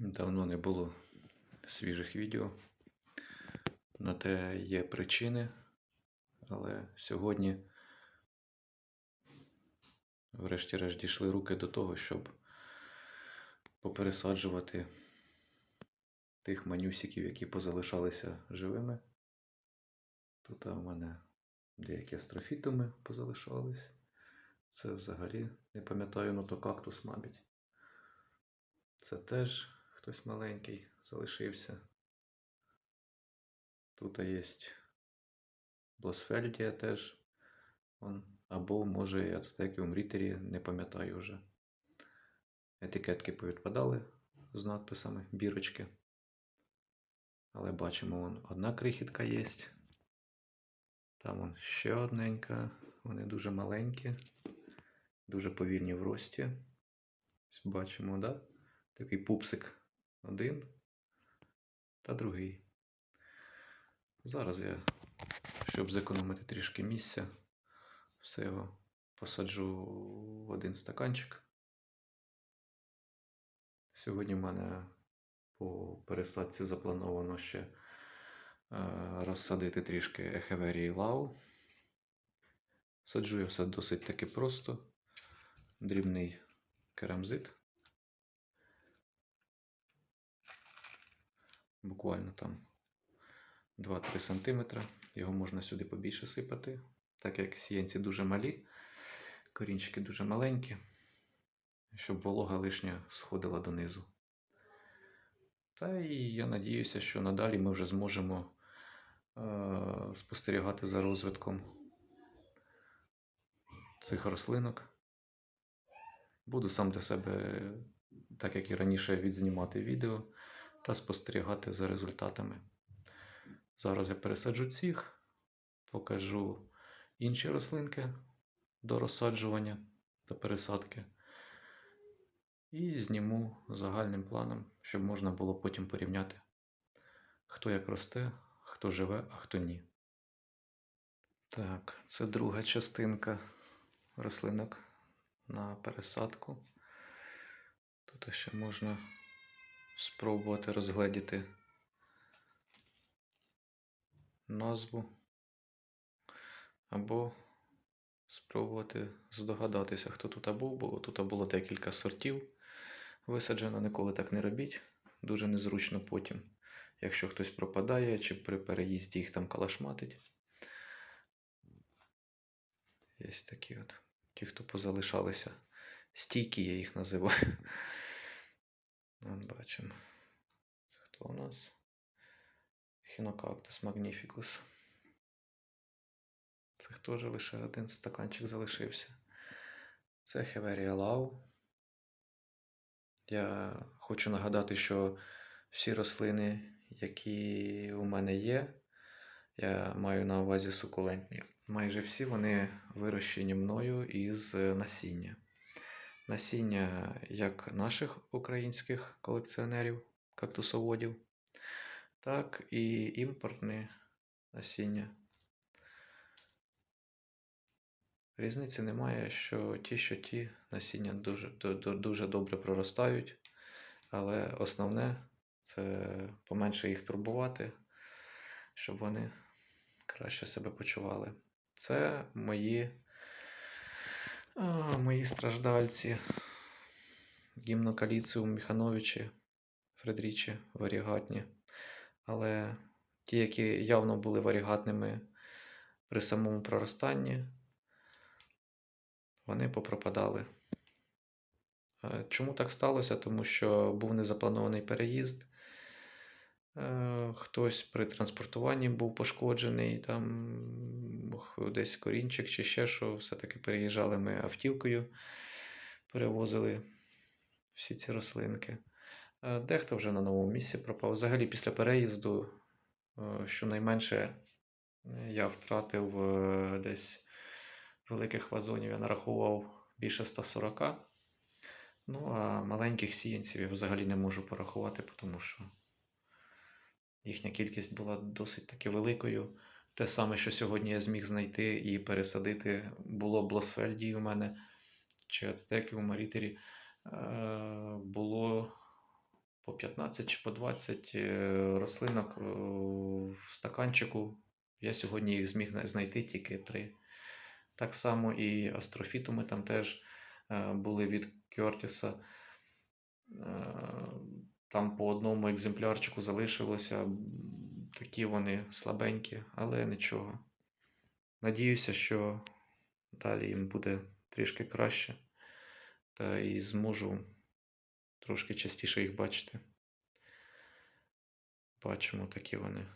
Давно не було свіжих відео. На те є причини, але сьогодні, врешті-решт, дійшли руки до того, щоб попересаджувати тих манюсиків, які позалишалися живими. Тут у мене деякі астрофітуми позалишались. Це взагалі не пам'ятаю, ну то кактус, мабуть. Це теж хтось маленький залишився. Тут є Блосфельдія теж. Або, може, і ацтекіум рітері, не пам'ятаю вже. Етикетки повідпадали з надписами, бірочки. Але бачимо, вон одна крихітка є. Там вон ще одненька. Вони дуже маленькі, дуже повільні в рості. Бачимо, да? Такий пупсик один та другий. Зараз я, щоб зекономити трішки місця, все його посаджу в один стаканчик. Сьогодні в мене по пересадці заплановано ще е, розсадити трішки ехеверії лау. Саджу я все досить таки просто. Дрібний керамзит. Буквально там 2-3 см. Його можна сюди побільше сипати, так як сіянці дуже малі, корінчики дуже маленькі, щоб волога лишня сходила донизу. Та і я надіюся, що надалі ми вже зможемо е- спостерігати за розвитком цих рослинок. Буду сам для себе, так як і раніше, відзнімати відео та спостерігати за результатами. Зараз я пересаджу цих, покажу інші рослинки до розсаджування та пересадки. І зніму загальним планом, щоб можна було потім порівняти, хто як росте, хто живе, а хто ні. Так, це друга частинка рослинок на пересадку. Тут ще можна спробувати розгледіти назву або спробувати здогадатися, хто тут був, бо тут було декілька сортів висаджено, ніколи так не робіть. Дуже незручно потім, якщо хтось пропадає чи при переїзді їх там калашматить. Є такі от, ті, хто позалишалися. Стійкі я їх називаю. Бачимо. Це хто у нас? Хінокактус Magnificus. Це теж лише один стаканчик залишився. Це Хеверія Лау. Я хочу нагадати, що всі рослини, які у мене є, я маю на увазі сукулентні. Майже всі вони вирощені мною із насіння. Насіння як наших українських колекціонерів, кактусоводів, так і імпортне насіння. Різниці немає, що ті, що ті насіння дуже, дуже добре проростають, але основне це поменше їх турбувати, щоб вони краще себе почували. Це мої, а, мої страждальці. Гімнокаліціум Міхановичі, Фредрічі, варігатні. Але ті, які явно були варігатними при самому проростанні, вони попропадали. Е, Чому так сталося? Тому що був незапланований переїзд. Е, Хтось при транспортуванні був пошкоджений, там десь корінчик чи ще що. Все-таки переїжджали ми автівкою, перевозили всі ці рослинки. Е, Дехто вже на новому місці пропав. Взагалі, після переїзду, е, щонайменше я втратив десь великих вазонів, я нарахував більше 140. Ну, а маленьких сіянців я взагалі не можу порахувати, тому що їхня кількість була досить таки великою. Те саме, що сьогодні я зміг знайти і пересадити, було Блосфельді у мене, чи Ацтеків у Марітері, було по 15 чи по 20 е, рослинок е, в стаканчику. Я сьогодні їх зміг знайти тільки 3. Так само і астрофітуми там теж е, були від Кьортіса. Там по одному екземплярчику залишилося. Такі вони слабенькі, але нічого. Надіюся, що далі їм буде трішки краще. Та і зможу трошки частіше їх бачити. Бачимо такі вони.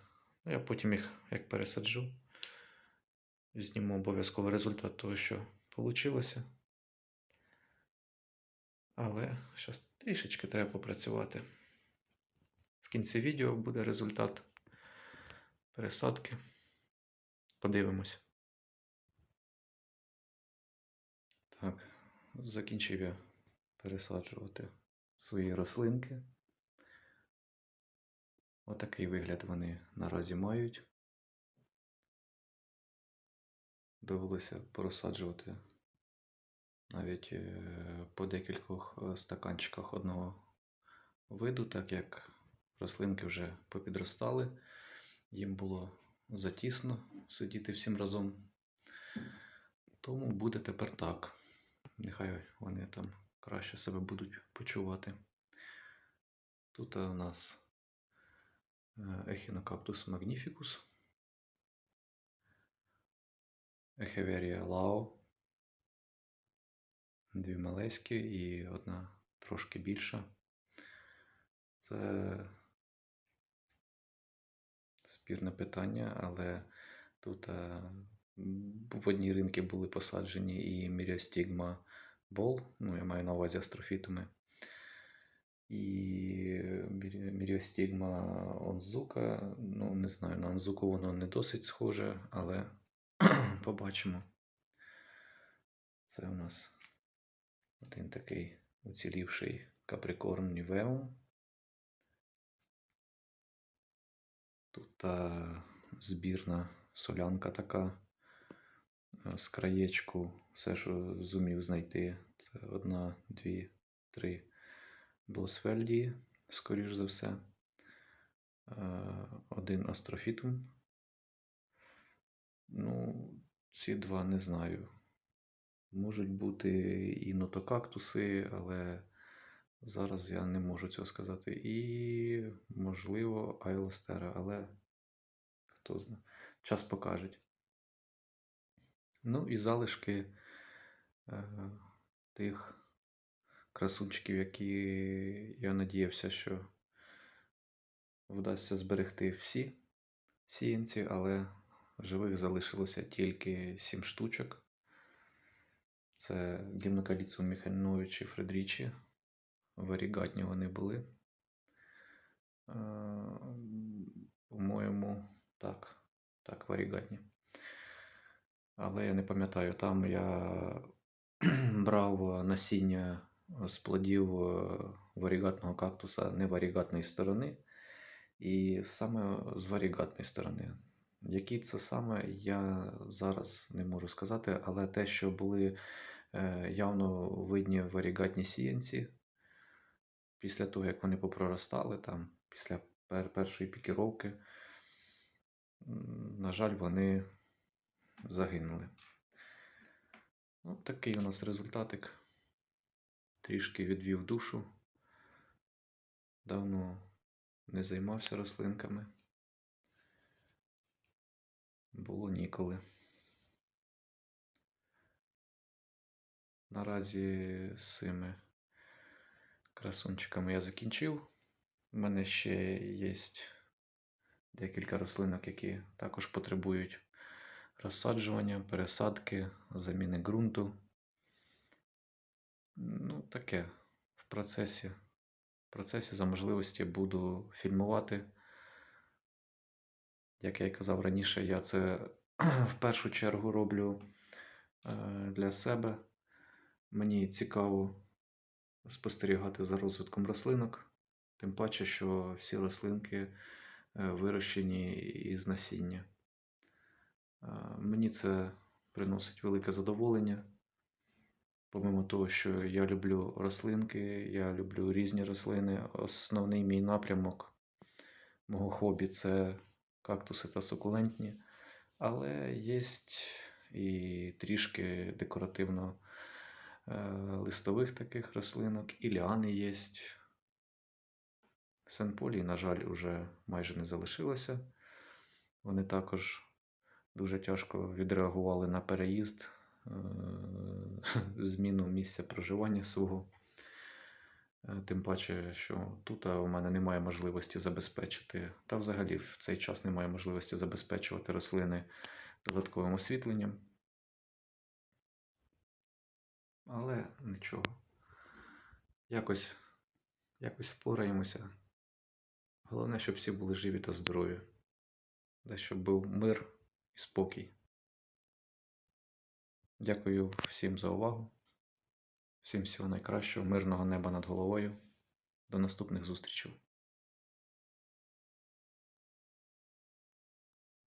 Ну, я потім їх як пересаджу. Зніму обов'язково результат того, що вийшло. Але зараз трішечки треба попрацювати. Кінці відео буде результат пересадки. Подивимось. Так, закінчив я пересаджувати свої рослинки. Отакий вигляд вони наразі мають. Довелося порозсаджувати навіть е, по декількох е, стаканчиках одного виду, так як рослинки вже попідростали, їм було затісно сидіти всім разом. Тому буде тепер так. Нехай вони там краще себе будуть почувати. Тут у нас е, Echinocactus magnificus, Ехеверія Лао, дві малеські і одна трошки більша. Це спірне питання, але тут е, в одні ринки були посаджені і Міріостігма Бол, ну я маю на увазі астрофітуми, і Мірі- Міріостігма Онзука. Ну, не знаю, на Онзуку воно не досить схоже, але побачимо. Це у нас один такий уцілівший каприкорн Нівеум. Тут а, збірна солянка така е, з краєчку. Все, що зумів знайти. Це одна, дві, три Босфельдії, скоріш за все. Е, Один астрофітум. Ну, ці два не знаю. Можуть бути і нотокактуси, але зараз я не можу цього сказати. І, можливо, Айлостера, але хто знає. Час покаже. Ну і залишки е, тих красунчиків, які я надіявся, що вдасться зберегти всі сіянці, але живих залишилося тільки 7 штучок. Це Гімнокаліцу Міхальнович і Фредрічі. Варігатні вони були. Е, По-моєму, так. Так, варігатні. Але я не пам'ятаю, там я брав насіння з плодів е, варігатного кактуса неварігатної сторони, і саме з варігатної сторони. Які це саме, я зараз не можу сказати, але те, що були е, явно видні варігатні сіянці, після того, як вони попроростали, там, після першої пікіровки, на жаль, вони загинули. Ну, такий у нас результатик. Трішки відвів душу. Давно не займався рослинками. Було ніколи. Наразі з цими красунчиками я закінчив. У мене ще є декілька рослинок, які також потребують розсаджування, пересадки, заміни ґрунту. Ну, таке в процесі. В процесі за можливості буду фільмувати. Як я й казав раніше, я це в першу чергу роблю е, для себе. Мені цікаво спостерігати за розвитком рослинок, тим паче, що всі рослинки вирощені із насіння. Мені це приносить велике задоволення Помимо того, що я люблю рослинки, я люблю різні рослини. Основний мій напрямок мого хобі це кактуси та сукулентні. Але є і трішки декоративно е, листових таких рослинок, і ліани є. Сенполій, на жаль, уже майже не залишилося. Вони також дуже тяжко відреагували на переїзд, е, зміну місця проживання свого. Е, Тим паче, що тут у мене немає можливості забезпечити, та взагалі в цей час немає можливості забезпечувати рослини додатковим освітленням. Але нічого. Якось, якось впораємося. Головне, щоб всі були живі та здорові. Та щоб був мир і спокій. Дякую всім за увагу. Всім всього найкращого, мирного неба над головою. До наступних зустрічей.